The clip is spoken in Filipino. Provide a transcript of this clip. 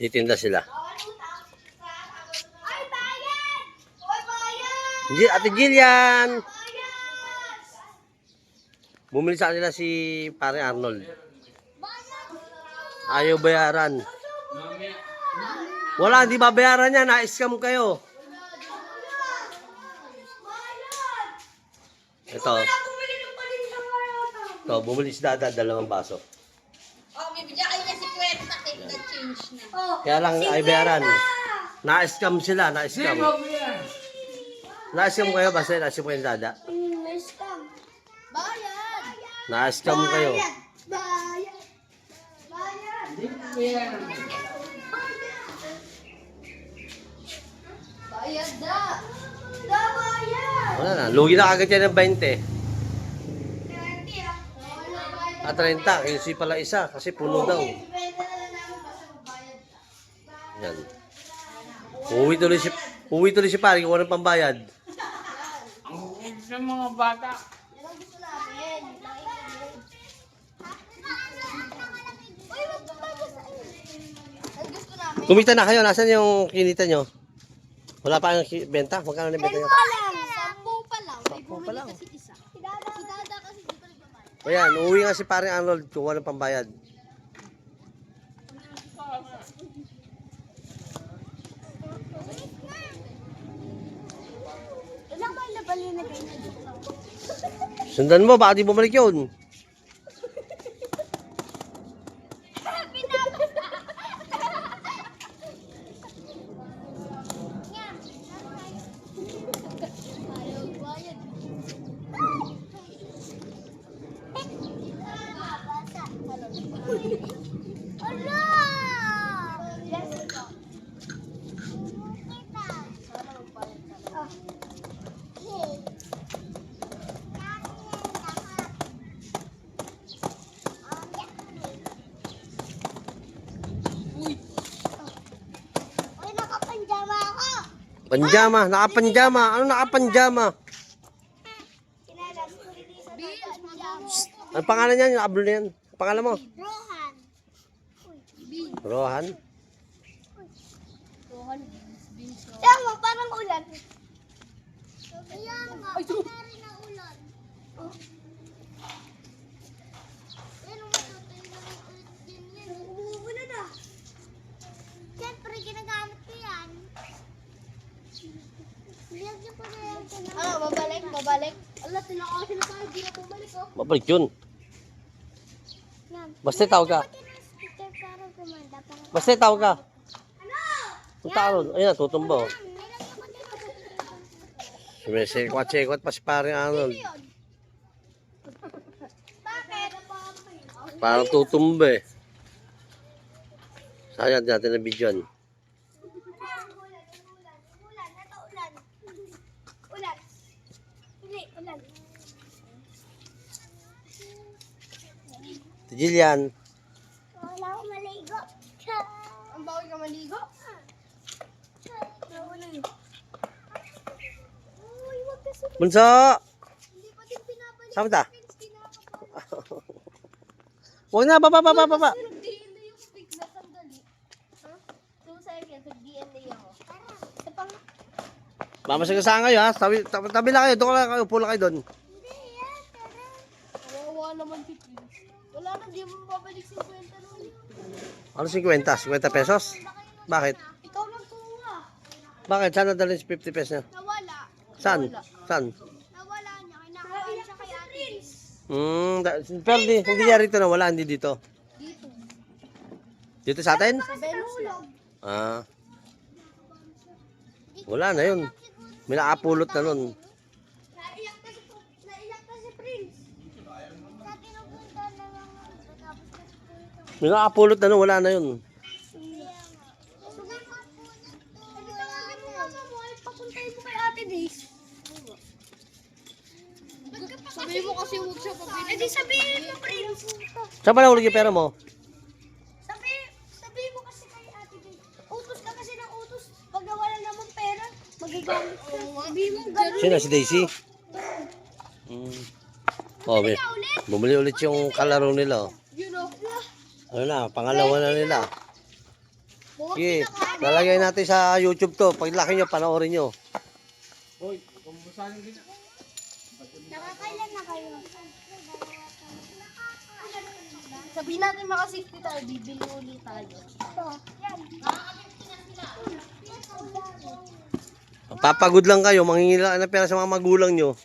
Titinda sila. Ate Jillian! Bumili sa kanila si pare Arnold. Ayaw bayaran. Wala, hindi babayaran niya. Na-scam kayo. Ito. Ito, bumili si Dada dalawang baso. Oh, bibigyan kayo na si Kwenta. Take the change na. Oh, Kaya lang ay bayaran. Na-scam sila, na-scam. Na-scam kayo basta na-scam kayo Dada. mm, may scam. Bayan! Na-scam kayo. Bayan! Bayan! Bayad na! Da, bayan! Wala na, lugi na agad yan ng 20. Twenty, ah. At 30, kasi pala isa, kasi puno daw. Yan. Uwi tuloy si, uwi tuloy si pare, kung walang pambayad. Sa mga bata. Ang Ang. Kumita na kayo, nasan yung kinita nyo? Wala pa ang benta? Magkano na benta nyo? lang. Sampu pa lang. May Sampu pa lang. bumili kasi isa. Si Dada. Si Dada kasi di pa nagbabayad. O yan, uuwi nga si pare Arnold walang pambayad. Ilang ba na bali na kayo na dito? Sundan mo, baka di bumalik yun. Ayaw bayad. Ala! Yes, ito. Sana magbayad ka lang. Uy, nakapanjama ako. Panjama, nakapanjama. Ano nakapanjama? Ang pangalan niyan, yung ablo na yan. Ang pangalan mo? Rohan. Rohan. Kaya mo, parang ulan. Kaya nga, ulan. Oh. Yan, matutay na lang ulit din yan. Umuulan na. Siyempre, ginagamit ko yan. Nilagyan ko na yan sa Ano, babalik, babalik. Ala, tinakasin na tayo. Di na bumalik, oh. Mabalik yun. Yan. Basta tawag ka. Na. Basta tawag ka. Ano? Punta ka ron. Ayan, tutumba. oh. Ako. Sumisekwat-sekwat pa si pare Arnold. Parang tutumba eh. Sayang natin na video yan. Ulan, ulan, ulan, ito ulan. Ulan. Si Jillian. Wala akong maligo. Ang bawal ka maligo. Bunso! Hindi pa din pinapalik. Saan ta? Huwag na, baba, baba, baba. Two seconds, nag-DNA ako. Sa pang... Mamasagasaan kayo ha. Tabi, tabi, tabi lang kayo. Doon lang kayo. Lang kayo doon. Kawawa naman si Prince. Wala na, di mo babalik si Kwenta nun. Ano 50? 50 pesos? Bakit? Ikaw lang kuha. Bakit? Saan nadalhin si 50 pesos niya? Nawala. Saan? Saan? Nawala niya. Kinakain siya kay Ate. Hmm, pero di, hindi niya rito na wala, hindi dito. Dito. Dito sa atin? Sa Benulog. Ah. Wala na yun. May nakapulot na nun. Naiyak na si, naiyak na si Prince. Sa tinupunta na lang. Tapos ito. May nakapulot na nun, wala na yun. Hindi tawagin mo mama mo ay papuntahin mo kay Ate Days. Sabi mo kasi huwag siya pabili. Eh di sabihin mo, Prince. Saan ba nahulog yung pera mo? Sino? Si Daisy? Hmm. Oh, may, bumili ulit yung kalaro nila. Oh. You know, Ano na, pangalawa na nila. Sige, lalagay natin sa YouTube to. Pag laki nyo, panoorin nyo. Hoy, kumustahin kita. Nakakailan na kayo? Sabihin natin maka-60 tayo, bibili ulit tayo. Ito. Yan. Papagod lang kayo, mangingila ng pera sa mga magulang nyo.